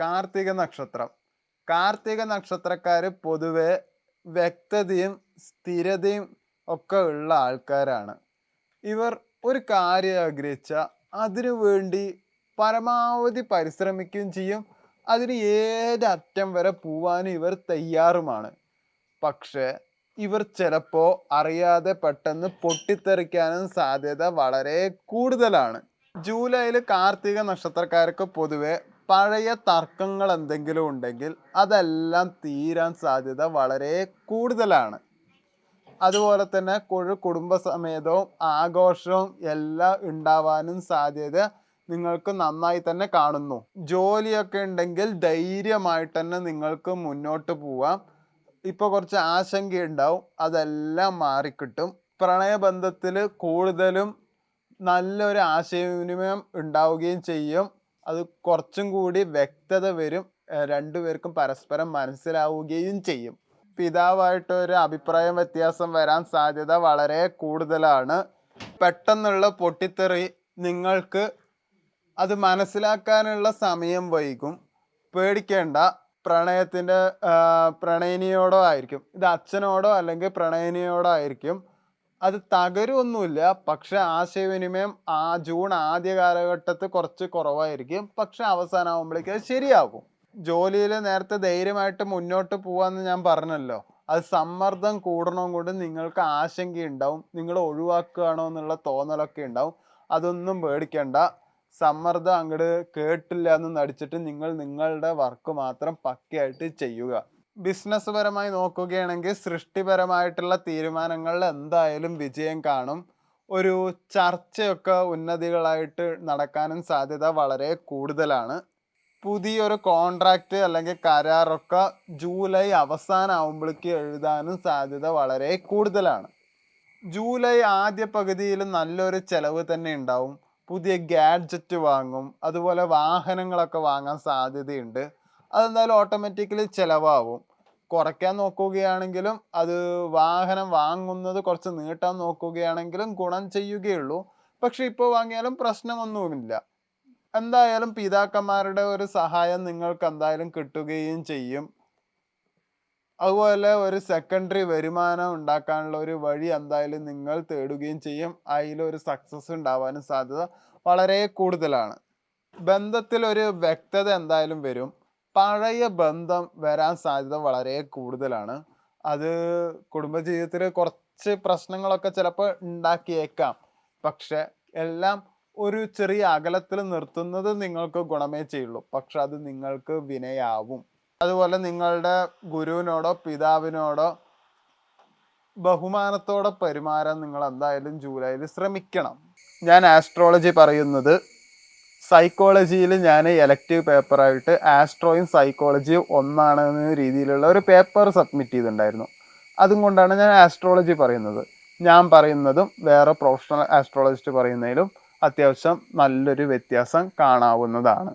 കാർത്തിക നക്ഷത്രം. കാർത്തിക നക്ഷത്രക്കാർ പൊതുവെ വ്യക്തതയും സ്ഥിരതയും ഒക്കെ ഉള്ള ആൾക്കാരാണ്. ഇവർ ഒരു കാര്യം ആഗ്രഹിച്ച അതിനു വേണ്ടി പരമാവധി പരിശ്രമിക്കുകയും ചെയ്യും. അതിന് ഏത് അറ്റം വരെ പോവാനും ഇവർ തയ്യാറുമാണ്. പക്ഷേ ഇവർ ചിലപ്പോൾ അറിയാതെ പെട്ടെന്ന് പൊട്ടിത്തെറിക്കാനും സാധ്യത വളരെ കൂടുതലാണ്. ജൂലൈയിൽ കാർത്തിക നക്ഷത്രക്കാർക്ക് പൊതുവെ പഴയ തർക്കങ്ങൾ എന്തെങ്കിലും ഉണ്ടെങ്കിൽ അതെല്ലാം തീരാൻ സാധ്യത വളരെ കൂടുതലാണ്. അതുപോലെ തന്നെ കുഴു കുടുംബസമേതവും ആഘോഷവും എല്ലാം ഉണ്ടാവാനും സാധ്യത നിങ്ങൾക്ക് നന്നായി തന്നെ കാണുന്നു. ജോലിയൊക്കെ ഉണ്ടെങ്കിൽ ധൈര്യമായിട്ട് തന്നെ നിങ്ങൾക്ക് മുന്നോട്ട് പോവാം. ഇപ്പൊ കുറച്ച് ആശങ്കയുണ്ടാവും. അതെല്ലാം മാറിക്കിട്ടും. പ്രണയബന്ധത്തിൽ കൂടുതലും നല്ലൊരു ആശയവിനിമയം ഉണ്ടാവുകയും ചെയ്യും. അത് കുറച്ചും കൂടി വ്യക്തത വരും രണ്ടുപേർക്കും പരസ്പരം മനസ്സിലാവുകയും ചെയ്യും. പിതാവായിട്ട് ഒരു അഭിപ്രായ വ്യത്യാസം വരാൻ സാധ്യത വളരെ കൂടുതലാണ്. പെട്ടെന്നുള്ള പൊട്ടിത്തെറി നിങ്ങൾക്ക് അത് മനസ്സിലാക്കാനുള്ള സമയം വൈകും. പേടിക്കേണ്ട പ്രണയത്തിന്റെ പ്രണയിനിയോടോ ആയിരിക്കും. ഇത് അച്ഛനോടോ അല്ലെങ്കിൽ പ്രണയിനിയോടോ ആയിരിക്കും. അത് തകരുമൊന്നുമില്ല പക്ഷെ ആശയവിനിമയം ആ ജൂൺ ആദ്യ കാലഘട്ടത്തിൽ കുറച്ച് കുറവായിരിക്കും. പക്ഷെ അവസാനമാകുമ്പോഴേക്കും അത് ശരിയാകും. ജോലിയിൽ നേരത്തെ ധൈര്യമായിട്ട് മുന്നോട്ട് പോവാന്ന് ഞാൻ പറഞ്ഞല്ലോ. അത് സമ്മർദ്ദം കൂടണം കൊണ്ട് നിങ്ങൾക്ക് ആശങ്കയുണ്ടാവും. നിങ്ങൾ ഒഴിവാക്കുകയാണോ എന്നുള്ള തോന്നലൊക്കെ ഉണ്ടാവും. അതൊന്നും പേടിക്കണ്ട. സമ്മർദ്ദം അങ്ങോട്ട് കേട്ടില്ല എന്ന് നടിച്ചിട്ട് നിങ്ങൾ നിങ്ങളുടെ വർക്ക് മാത്രം പക്കയായിട്ട് ചെയ്യുക. ബിസിനസ് പരമായി നോക്കുകയാണെങ്കിൽ സൃഷ്ടിപരമായിട്ടുള്ള തീരുമാനങ്ങളിൽ എന്തായാലും വിജയം കാണും. ഒരു ചർച്ചയൊക്കെ ഉന്നതികളായിട്ട് നടക്കാനും സാധ്യത വളരെ കൂടുതലാണ്. പുതിയൊരു കോൺട്രാക്റ്റ് അല്ലെങ്കിൽ കരാറൊക്കെ ജൂലൈ അവസാനം ആവുമ്പോഴേക്ക് എഴുതാനും സാധ്യത വളരെ കൂടുതലാണ്. ജൂലൈ ആദ്യ പകുതിയിൽ നല്ലൊരു ചെലവ് തന്നെ ഉണ്ടാവും. പുതിയ ഗാഡ്ജറ്റ് വാങ്ങും. അതുപോലെ വാഹനങ്ങളൊക്കെ വാങ്ങാൻ സാധ്യതയുണ്ട്. അതെന്തായാലും ഓട്ടോമാറ്റിക്കലി ചിലവാകും കുറയ്ക്കാൻ നോക്കുകയാണെങ്കിലും അത് വാഹനം വാങ്ങുന്നത് കുറച്ച് നീട്ടാൻ നോക്കുകയാണെങ്കിലും ഗുണം ചെയ്യുകയുള്ളൂ. പക്ഷെ ഇപ്പോൾ വാങ്ങിയാലും പ്രശ്നമൊന്നുമില്ല. എന്തായാലും പിതാക്കന്മാരുടെ ഒരു സഹായം നിങ്ങൾക്ക് എന്തായാലും കിട്ടുകയും ചെയ്യും. അതുപോലെ ഒരു സെക്കൻഡറി വരുമാനം ഉണ്ടാക്കാനുള്ള ഒരു വഴി എന്തായാലും നിങ്ങൾ തേടുകയും ചെയ്യും. അതിലൊരു സക്സസ് ഉണ്ടാവാനും സാധ്യത വളരെ കൂടുതലാണ്. ബന്ധത്തിൽ ഒരു വ്യക്തത എന്തായാലും വരും. പഴയ ബന്ധം വരാൻ സാധ്യത വളരെ കൂടുതലാണ്. അത് കുടുംബജീവിതത്തിൽ കുറച്ച് പ്രശ്നങ്ങളൊക്കെ ചിലപ്പോൾ ഉണ്ടാക്കിയേക്കാം. പക്ഷെ എല്ലാം ഒരു ചെറിയ അകലത്തിൽ നിർത്തുന്നത് നിങ്ങൾക്ക് ഗുണമേ ചെയ്യുള്ളൂ. പക്ഷെ അത് നിങ്ങൾക്ക് വിനയാവും. അതുപോലെ നിങ്ങളുടെ ഗുരുവിനോടോ പിതാവിനോടോ ബഹുമാനത്തോടെ പെരുമാറാൻ നിങ്ങൾ എന്തായാലും ജൂലൈയിൽ ശ്രമിക്കണം. ഞാൻ ആസ്ട്രോളജി പറയുന്നത് സൈക്കോളജിയിൽ ഞാൻ എലക്റ്റീവ് പേപ്പറായിട്ട് ആസ്ട്രോയും സൈക്കോളജിയും ഒന്നാണെന്ന രീതിയിലുള്ള ഒരു പേപ്പർ സബ്മിറ്റ് ചെയ്തിട്ടുണ്ടായിരുന്നു. അതും കൊണ്ടാണ് ഞാൻ ആസ്ട്രോളജി പറയുന്നത്. ഞാൻ പറയുന്നതും വേറെ പ്രൊഫഷണൽ ആസ്ട്രോളജിസ്റ്റ് പറയുന്നതിലും അത്യാവശ്യം നല്ലൊരു വ്യത്യാസം കാണാവുന്നതാണ്.